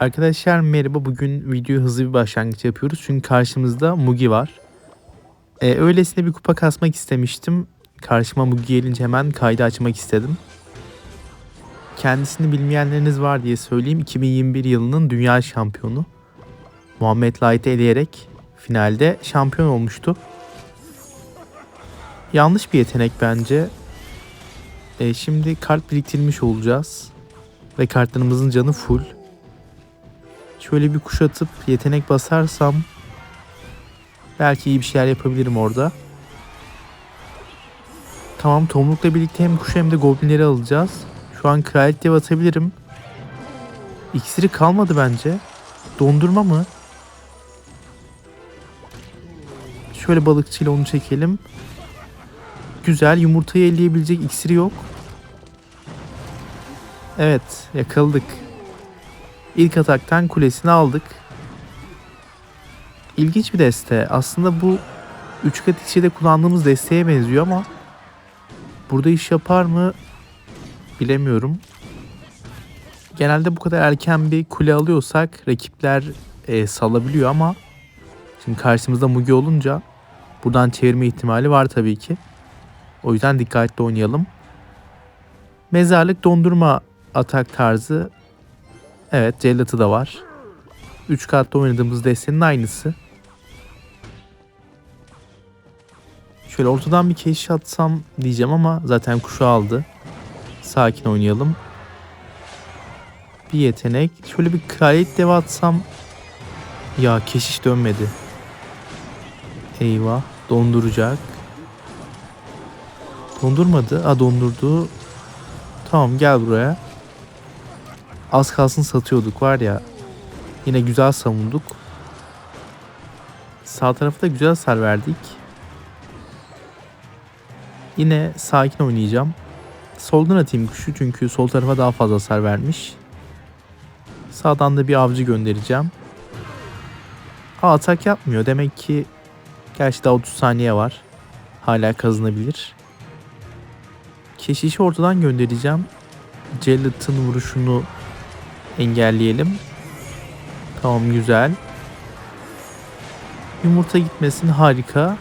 Arkadaşlar merhaba. Bugün videoyu hızlı bir başlangıç yapıyoruz. Çünkü karşımızda Mugi var. Ee, öylesine bir kupa kasmak istemiştim. Karşıma Mugi gelince hemen kaydı açmak istedim. Kendisini bilmeyenleriniz var diye söyleyeyim. 2021 yılının dünya şampiyonu. Muhammed Light'ı eleyerek finalde şampiyon olmuştu. Yanlış bir yetenek bence. Ee, şimdi kart biriktirmiş olacağız. Ve kartlarımızın canı full. Şöyle bir kuşatıp yetenek basarsam belki iyi bir şeyler yapabilirim orada. Tamam tomrukla birlikte hem kuşu hem de goblinleri alacağız. Şu an kraliyet dev atabilirim. İksiri kalmadı bence. Dondurma mı? Şöyle balıkçıyla onu çekelim. Güzel yumurtayı elleyebilecek iksiri yok. Evet yakaladık. İlk ataktan kulesini aldık. İlginç bir deste. Aslında bu 3 kat içinde kullandığımız desteğe benziyor ama burada iş yapar mı bilemiyorum. Genelde bu kadar erken bir kule alıyorsak rakipler e, salabiliyor ama şimdi karşımızda Mugi olunca buradan çevirme ihtimali var tabii ki. O yüzden dikkatli oynayalım. Mezarlık dondurma atak tarzı Evet cellatı da var. 3 kartta oynadığımız destenin aynısı. Şöyle ortadan bir keşiş atsam diyeceğim ama zaten kuşu aldı. Sakin oynayalım. Bir yetenek. Şöyle bir kraliyet dev atsam. Ya keşiş dönmedi. Eyvah. Donduracak. Dondurmadı. A dondurdu. Tamam gel buraya. Az kalsın satıyorduk var ya. Yine güzel savunduk. Sağ tarafta güzel hasar verdik. Yine sakin oynayacağım. Soldan atayım kuşu çünkü sol tarafa daha fazla hasar vermiş. Sağdan da bir avcı göndereceğim. Aa, atak yapmıyor. Demek ki gerçi daha 30 saniye var. Hala kazanabilir. Keşişi ortadan göndereceğim. Cellat'ın vuruşunu engelleyelim. Tamam güzel. Yumurta gitmesin harika.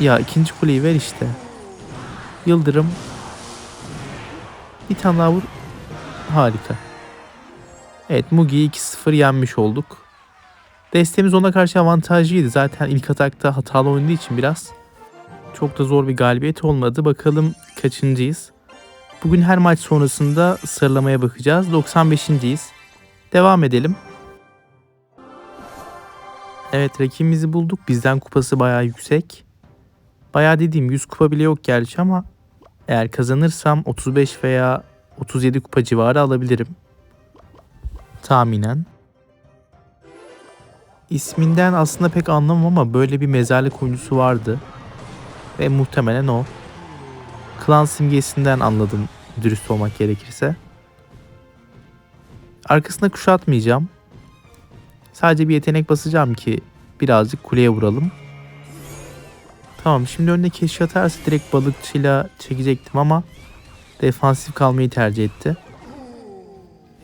Ya ikinci kuleyi ver işte. Yıldırım. Bir tane daha vur. Harika. Evet Mugi'yi 2-0 yenmiş olduk. Destemiz ona karşı avantajlıydı. Zaten ilk atakta hatalı oynadığı için biraz. Çok da zor bir galibiyet olmadı. Bakalım kaçıncıyız. Bugün her maç sonrasında sıralamaya bakacağız. 95.yiz. Devam edelim. Evet rakibimizi bulduk. Bizden kupası bayağı yüksek. Bayağı dediğim 100 kupa bile yok gerçi ama eğer kazanırsam 35 veya 37 kupa civarı alabilirim. Tahminen. İsminden aslında pek anlamam ama böyle bir mezarlık oyuncusu vardı. Ve muhtemelen o. Klan simgesinden anladım dürüst olmak gerekirse. Arkasına kuşatmayacağım. Sadece bir yetenek basacağım ki birazcık kuleye vuralım. Tamam şimdi önüne keşif atarsa direkt balıkçıyla çekecektim ama defansif kalmayı tercih etti.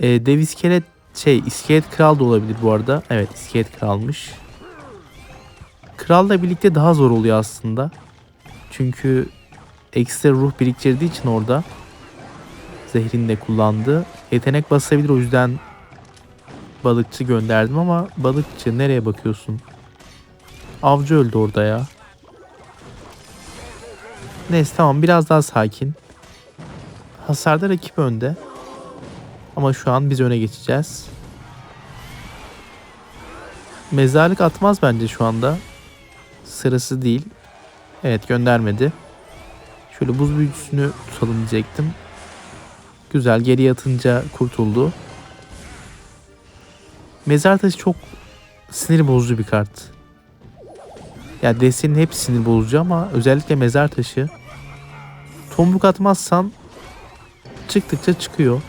Ee, dev iskelet şey iskelet kral da olabilir bu arada. Evet iskelet kralmış. Kralla birlikte daha zor oluyor aslında. Çünkü ekstra ruh biriktirdiği için orada zehrini de kullandı. Yetenek basabilir o yüzden balıkçı gönderdim ama balıkçı nereye bakıyorsun? Avcı öldü orada ya. Neyse tamam biraz daha sakin. Hasarda rakip önde. Ama şu an biz öne geçeceğiz. Mezarlık atmaz bence şu anda. Sırası değil. Evet göndermedi. Şöyle buz büyücüsünü tutalım diyecektim. Güzel geri yatınca kurtuldu. Mezar taşı çok sinir bozucu bir kart. Ya yani destenin hep sinir bozucu ama özellikle mezar taşı. Tomruk atmazsan çıktıkça çıkıyor.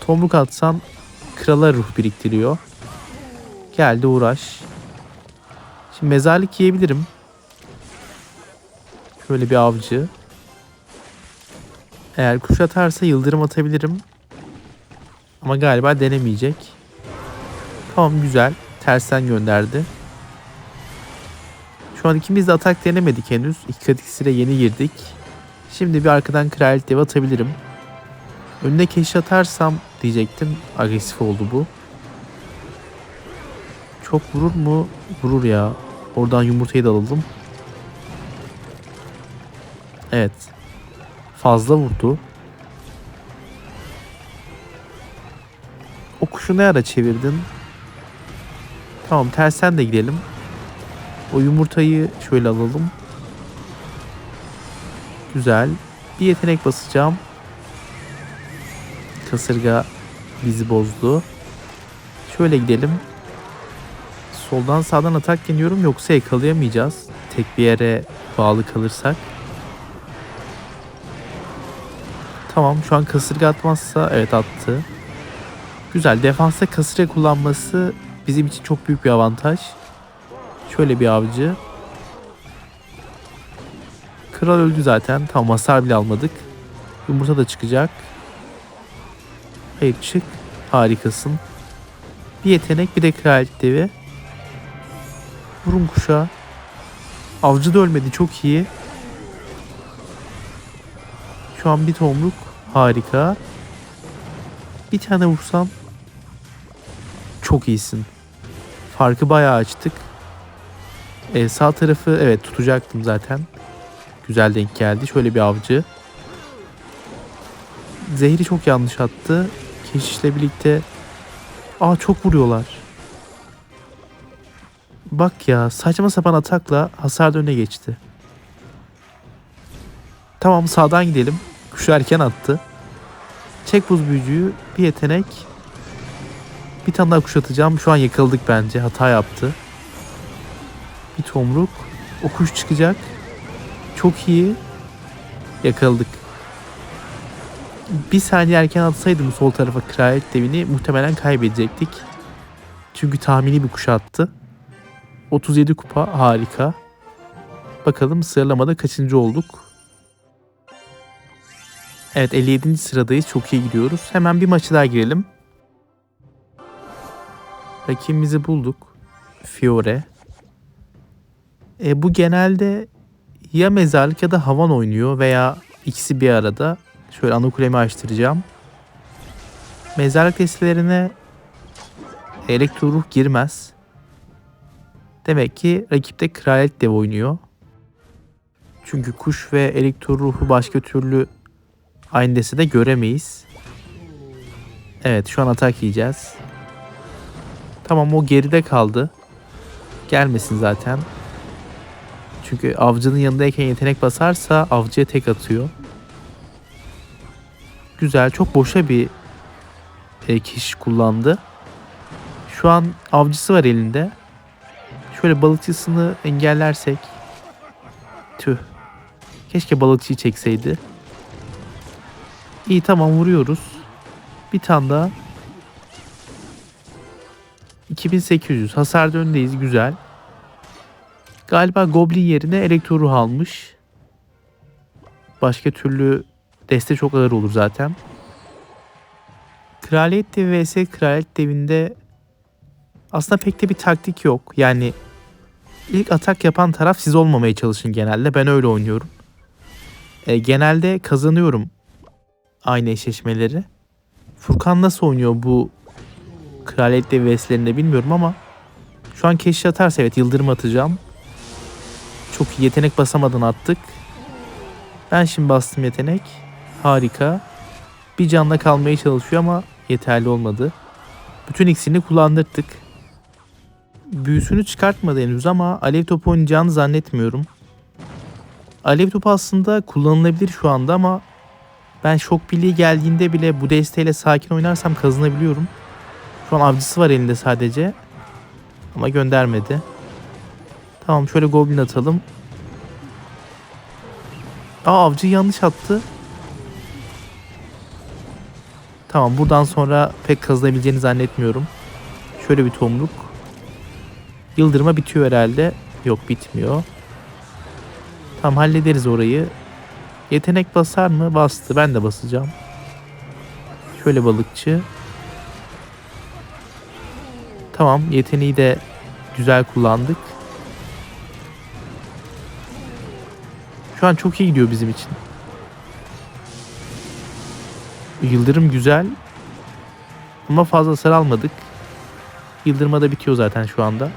Tomruk atsan krala ruh biriktiriyor. Geldi uğraş. Şimdi mezarlık yiyebilirim. Şöyle bir avcı. Eğer kuş atarsa yıldırım atabilirim. Ama galiba denemeyecek. Tamam güzel. Tersten gönderdi. Şu an ikimiz de atak denemedik henüz. İki kat yeni girdik. Şimdi bir arkadan kraliyet dev atabilirim. Önüne keş atarsam diyecektim. Agresif oldu bu. Çok vurur mu? Vurur ya. Oradan yumurtayı da alalım. Evet. Fazla vurdu. O kuşu ne ara çevirdin? Tamam tersten de gidelim. O yumurtayı şöyle alalım. Güzel. Bir yetenek basacağım. Kasırga bizi bozdu. Şöyle gidelim. Soldan sağdan atak deniyorum yoksa yakalayamayacağız. Tek bir yere bağlı kalırsak. Tamam şu an kasırga atmazsa evet attı. Güzel defansta kasırga kullanması bizim için çok büyük bir avantaj. Şöyle bir avcı. Kral öldü zaten. Tam hasar bile almadık. Yumurta da çıkacak. Hayır çık. Harikasın. Bir yetenek bir de kraliyet devi. Vurun kuşa. Avcı da ölmedi çok iyi. Şu an bir tomruk. Harika. Bir tane vursam. Çok iyisin. Farkı bayağı açtık. Ee, sağ tarafı evet tutacaktım zaten. Güzel denk geldi. Şöyle bir avcı. Zehri çok yanlış attı. Keşişle birlikte Aa çok vuruyorlar. Bak ya saçma sapan atakla hasar öne geçti. Tamam sağdan gidelim. Kuşu erken attı. Çek buz büyücüyü bir yetenek. Bir tane daha kuş atacağım. Şu an yakaladık bence. Hata yaptı. Bir tomruk. O kuş çıkacak. Çok iyi. Yakaladık. Bir saniye erken atsaydım sol tarafa kraliyet devini muhtemelen kaybedecektik. Çünkü tahmini bir kuş attı. 37 kupa harika. Bakalım sıralamada kaçıncı olduk. Evet 57. sıradayız. Çok iyi gidiyoruz. Hemen bir maçı daha girelim. Rakibimizi bulduk. Fiore. E, bu genelde ya mezarlık ya da havan oynuyor veya ikisi bir arada. Şöyle ana kulemi açtıracağım. Mezarlık destelerine elektro ruh girmez. Demek ki rakipte kraliyet dev oynuyor. Çünkü kuş ve elektro ruhu başka türlü aynı destede göremeyiz. Evet şu an atak yiyeceğiz. Tamam o geride kaldı. Gelmesin zaten. Çünkü avcının yanındayken yetenek basarsa avcıya tek atıyor. Güzel. Çok boşa bir e, kişi kullandı. Şu an avcısı var elinde. Şöyle balıkçısını engellersek. Tüh. Keşke balıkçıyı çekseydi. İyi tamam vuruyoruz. Bir tane daha. 2800 hasarda öndeyiz güzel. Galiba Goblin yerine elektro ruh almış. Başka türlü deste çok ağır olur zaten. Kraliyet devi vs kraliyet devinde aslında pek de bir taktik yok. Yani ilk atak yapan taraf siz olmamaya çalışın genelde. Ben öyle oynuyorum. E, genelde kazanıyorum aynı eşleşmeleri. Furkan nasıl oynuyor bu kraliyet devi vs'lerinde bilmiyorum ama şu an keşif atarsa evet yıldırım atacağım. Çok iyi yetenek basamadan attık. Ben şimdi bastım yetenek. Harika. Bir canla kalmaya çalışıyor ama yeterli olmadı. Bütün iksirini kullandırdık. Büyüsünü çıkartmadı henüz ama alev topu oynayacağını zannetmiyorum. Alev topu aslında kullanılabilir şu anda ama ben şok birliği geldiğinde bile bu desteğiyle sakin oynarsam kazanabiliyorum. Şu an avcısı var elinde sadece. Ama göndermedi. Tamam şöyle goblin atalım. Aa avcı yanlış attı. Tamam buradan sonra pek kazanabileceğini zannetmiyorum. Şöyle bir tomruk. Yıldırma bitiyor herhalde. Yok bitmiyor. Tamam hallederiz orayı. Yetenek basar mı? Bastı. Ben de basacağım. Şöyle balıkçı. Tamam yeteneği de güzel kullandık. Şu an çok iyi gidiyor bizim için. Yıldırım güzel. Ama fazla hasar almadık. Yıldırma da bitiyor zaten şu anda.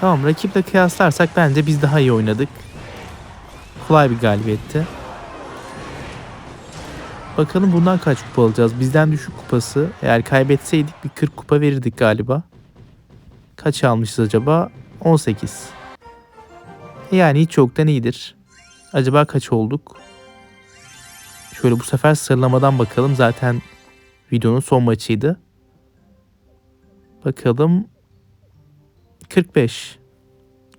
Tamam rakiple kıyaslarsak bence biz daha iyi oynadık. Kolay bir galibiyetti. Bakalım bundan kaç kupa alacağız? Bizden düşük kupası. Eğer kaybetseydik bir 40 kupa verirdik galiba. Kaç almışız acaba? 18. Yani hiç yoktan iyidir. Acaba kaç olduk? Şöyle bu sefer sıralamadan bakalım. Zaten videonun son maçıydı. Bakalım. 45.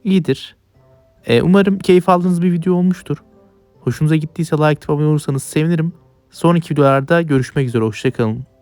İyidir. Ee, umarım keyif aldığınız bir video olmuştur. Hoşunuza gittiyse like abone olursanız sevinirim. Sonraki videolarda görüşmek üzere. Hoşçakalın.